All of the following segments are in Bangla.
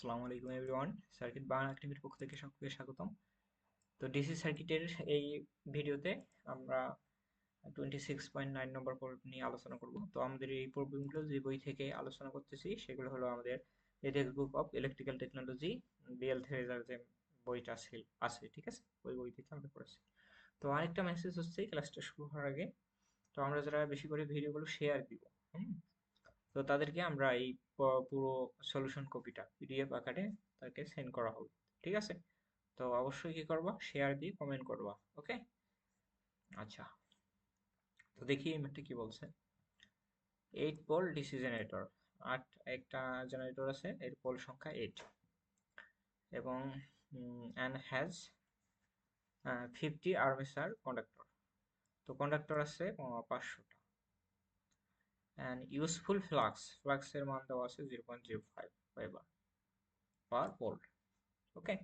আসসালামু আলাইকুম এভরিওয়ান সার্কিট বাংলা একাডেমির পক্ষ থেকে সকলকে স্বাগতম। তো ডিসি সার্কিটের এই ভিডিওতে আমরা twenty six point nine number পর্ব নিয়ে আলোচনা করব। তো আমাদের এই পর্বগুলো যে বই থেকে আলোচনা করতেছি, সেগুলো হলো আমাদের text book of electrical technology B থেরেজার যে বইটা আছে ঠিক আছে? ওই বই থেকে আমরা পড়েছি। তো আরেকটা মেসেজ হচ্ছে ক্লাসটা শুরু হওয়ার আগে। তো আমরা যারা বেশি করে ভিডিওগুলো শেয়ার দিব, হুম? তো তাদেরকে আমরা এই পুরো সলিউশন কপিটা পিডিএফ আকারে তাকে সেন্ড করা হবে, ঠিক আছে? তো অবশ্যই কি করবা? শেয়ার দিয়ে কমেন্ট করবা ওকে আচ্ছা তো দেখি এই ম্যাটটা কি বলছে। এইট পোল ডিসি জেনারেটর আট, একটা জেনারেটর আছে, এর পোল সংখ্যা এইট এবং and has fifty armature conductor তো কন্ডাক্টর আছে পাঁচশোটা। অ্যান্ড ইউজফুল ফ্লাক্স ফ্লাক্সের মান দেওয়া আছে zero point zero five fibre per volt okay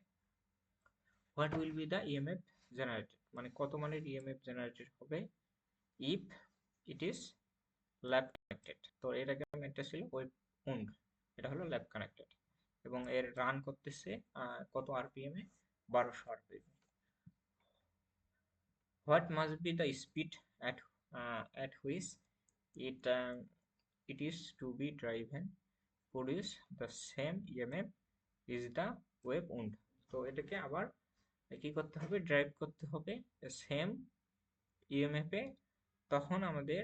what will be the EMF generated মানে কত মানের ইএমএফ জেনারেটেড হবে? If it is lap connected তো এর আগে একটা ছিল ওয়েব উন্ড এটা হলো ল্যাব কানেক্টেড এবং এর রান করতেছে কত আরপিএম এ? বারোশো RPM what must be the speed at at which it um, it is to be driven produce the same emf is the wave wound. তো এটাকে আবার কি করতে হবে ড্রাইভ করতে হবে সেম ইএমএফ এ। তখন আমাদের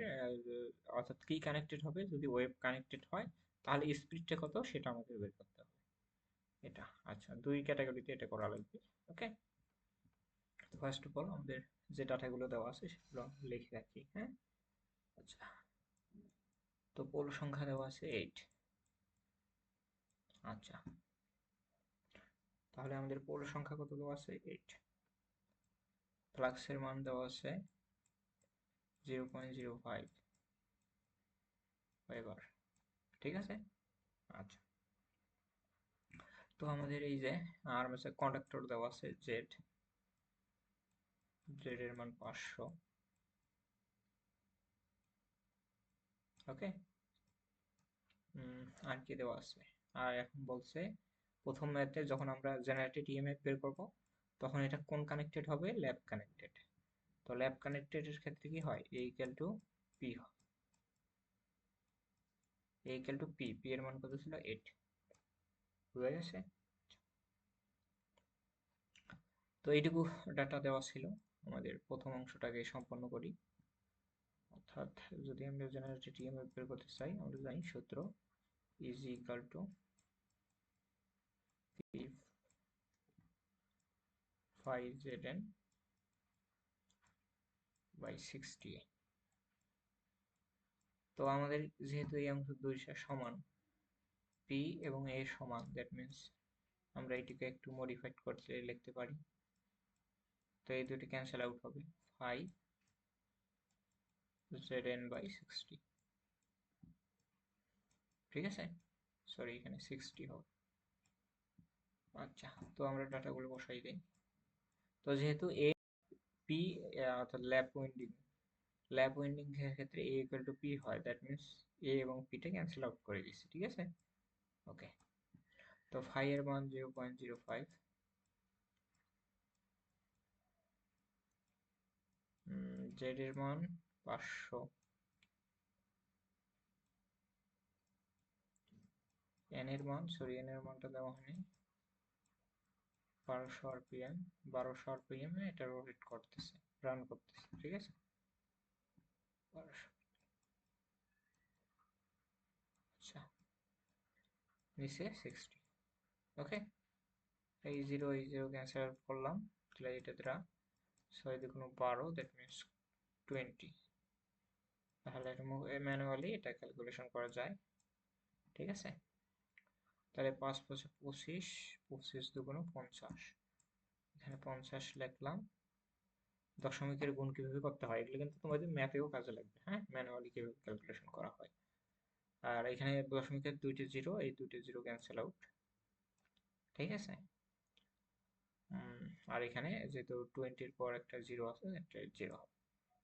অর্থাৎ কি কানেক্টেড হবে? যদি ওয়েব কানেক্টেড হয় তাহলে স্পিডটা কত? সেটা আমাদের বের করতে হবে। এটা আচ্ছা দুই ক্যাটাগরিতে এটা করা লাগবে ওকে ফার্স্ট অফ অল আমাদের যে ডাটাগুলো দেওয়া আছে সেগুলো লিখে রাখি হ্যাঁ? আচ্ছা। তো পোল সংখ্যা দেওয়া আছে এইট আচ্ছা। তাহলে আমাদের পোল সংখ্যা কত দেওয়া আছে? এইট ফ্লাক্সের মান দেওয়া আছে zero point zero five fibre ঠিক আছে? আচ্ছা। তো আমাদের এই যে আর কন্ডাক্টর দেওয়া আছে জেড জেড এর মান পাঁচশো। ওকে আর কি দেওয়া আছে? আর এখন বলছে, প্রথম ম্যাথে যখন আমরা জেনারেটেড ইএমএফ বের করব, তখন এটা কোন কানেক্টেড হবে? ল্যাব কানেক্টেড তো ল্যাব কানেক্টেড এর ক্ষেত্রে কি হয়? এ ইকুয়াল টু পি হয়। A equal to P P এর মান কত ছিল? এইট বুঝা গেছে? তো এইটুকু ডাটা দেওয়া ছিল। আমাদের প্রথম অংশটাকে সম্পন্ন করি। অর্থাৎ যদি আমরা জেনারেটেড ইএমএফ বের করতে চাই আমরা জানি সূত্র is equal to five Z N by sixty তো আমাদের যেহেতু এই অংশ দুইটা সমান পি এবং এ সমান দ্যাট মিনস আমরা এটিকে একটু মডিফাইড করতে লিখতে পারি। তো এই দুটি ক্যান্সেল আউট হবে। ফাইভ zn by 60 ঠিক আছে? সরি এখানে 60 হবে। আচ্ছা তো আমরা ডাটাগুলো বসাই দিই। তো যেহেতু এ পি অর্থাৎ ল্যাব উইন্ডিং ল্যাব উইন্ডিং ক্ষেত্রে এ ইকুয়াল টু পি হয় দ্যাট মিনস এ এবং পিটা ক্যান্সেল আউট করে দিচ্ছি ঠিক আছে? ওকে তো ফাইভ এর মান zero point zero five Z এর মান পাঁচশো। এন এর মান সরি এন এর মানটা দেওয়া হয়নি। বারোশো আরপিএম বারোশো আরপিএম এ এটা রোটেট করতেছে রান করতেছে, ঠিক আছে? বারোশো। আচ্ছা নিচে সিক্সটি ওকে এই জিরো এই জিরো ক্যান্সেল করলাম, তাহলে এটা দ্বারা ছয় দুগুণ বারো দ্যাট মিনস টোয়েন্টি তাহলে ম্যানুয়ালি এটা ক্যালকুলেশন করা যায়। ঠিক আছে? তাহলে পাঁচ পঁচিশ পঁচিশ পঁচিশ দুগুণ পঞ্চাশ। এখানে পঞ্চাশ লিখলাম। দশমিকের গুণ কীভাবে করতে হয়? এগুলো কিন্তু তোমাদের ম্যাথেও কাজে লাগবে হ্যাঁ? ম্যানুয়ালি কীভাবে ক্যালকুলেশন করা হয়? আর এখানে দশমিকের দুইটি জিরো এই দুইটি জিরো ক্যান্সেল আউট ঠিক আছে? আর এখানে যেহেতু টোয়েন্টির পর একটা জিরো আছে একটা জিরো হবে।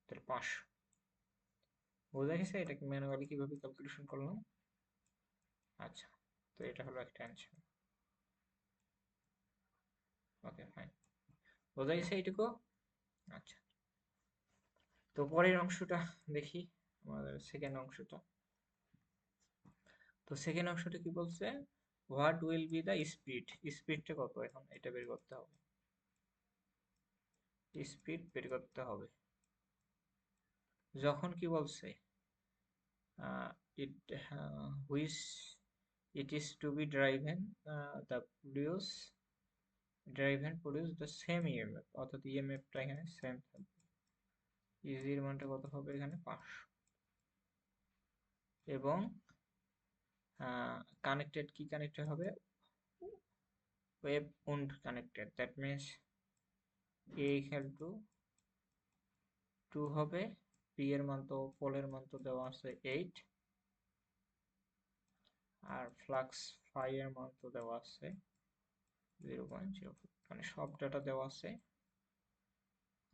তাহলে পাঁচশো। বোঝা গেছে? এটাকে ম্যানুয়ালি কীভাবে ক্যালকুলেশন করলাম? আচ্ছা তো এটা হলো একটা অ্যান্সার ওকে ফাইন বোঝা গেছে এইটুকু? আচ্ছা। তো পরের অংশটা দেখি, আমাদের সেকেন্ড অংশটা। তো সেকেন্ড অংশটা কি বলছে? What will be the speed স্পিডটা কত এখন? এটা বের করতে হবে। স্পিড বের করতে হবে। যখন কি বলছে it which it is to be driven the produce driven produce the same EMF অর্থাৎ ইএমএফটা এখানে সেম থাকবে। ইজির মানটা কত হবে এখানে? পাঁচশো। এবং কানেক্টেড কি কানেক্টেড হবে? Wave wound connected that means A equal to two হবে। পি এর মান তো পোলের মান তো দেওয়া আছে এইট আর ফ্লাক্স ফাই এর মান তো দেওয়া আছে জিরো পয়েন্ট জিরো মানে সব ডাটা দেওয়া আছে।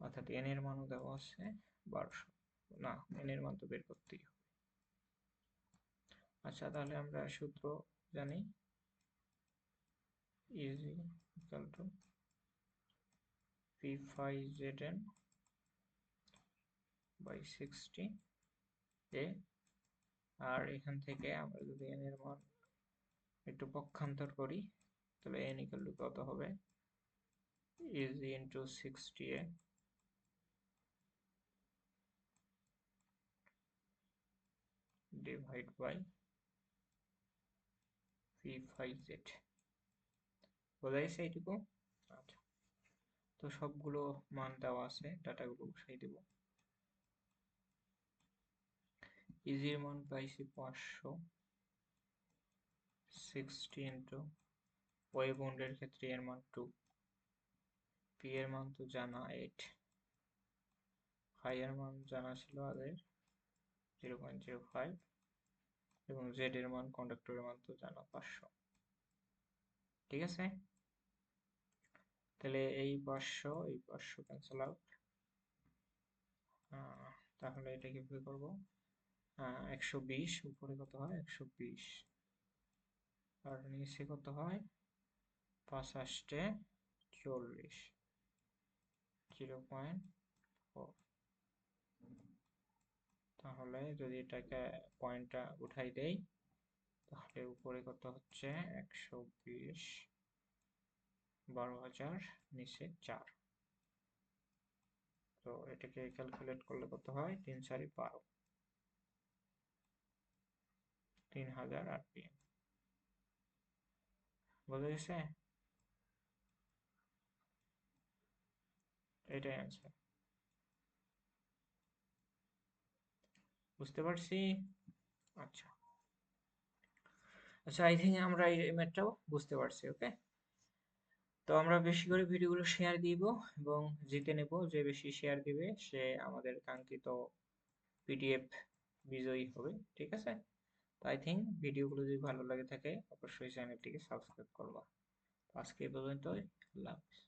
অর্থাৎ এন এর মানও দেওয়া আছে, বারোশো। না এন এর মান তো বের করতেই হবে। আচ্ছা তাহলে আমরা সূত্র জানি। Is equal to P phi Z N by sixty এ আর এখান থেকে আমরা যদি এন এর মান একটু পক্ষান্তর করি, তাহলে এন ইকুয়াল টু কত হবে? Is into sixty A divide by P five Z বোঝা গেছে এইটুকু? আচ্ছা। তো সবগুলো মান দেওয়া আছে, ডাটাগুলো বসাই দেব। ইজির মান পাইছি পাঁচশো সিক্সটি ইন্টু ওয়ে বন্ডের ক্ষেত্রে এর মান টু পি এর মান তো জানা এইট ফাই এর মান জানা ছিল আগের জিরো পয়েন্ট জিরো ফাইভ এবং জেড এর মান কন্ডাক্টরের মান তো জানা পাঁচশো। ঠিক আছে? তাহলে এই পাঁচশো এই পাঁচশো ক্যান্সেল আউট তাহলে এটা কীভাবে করব? একশো বিশ, উপরে কত হয়? একশো বিশ। আর নিচে কত হয়? পাঁচ আষ্টে চল্লিশ। জিরো পয়েন্ট তাহলে যদি এটাকে পয়েন্টটা উঠাই দেই, তাহলে উপরে কত হচ্ছে? একশো বিশ। বারো হাজার, নিচে চার। তো এটাকে ক্যালকুলেট করলে কত হয়? তিন চারি বারো। তিন হাজার আরপিএম বোঝা গেছে এটাই অ্যান্সার বুঝতে পারছি? আচ্ছা। আচ্ছা আই থিঙ্ক আমরা এই ম্যাথটাও বুঝতে পারছি ওকে তো আমরা বেশি করে ভিডিওগুলো শেয়ার দিব এবং জিতে নেব, যে বেশি শেয়ার দিবে, সে আমাদের কাঙ্ক্ষিত পিডিএফ বিজয়ী হবে, ঠিক আছে? তো আই থিঙ্ক ভিডিওগুলো যদি ভালো লাগে থাকে, অবশ্যই চ্যানেলটিকে সাবস্ক্রাইব করবা। আজকে এই পর্যন্তই। আল্লাহ হাফিজ।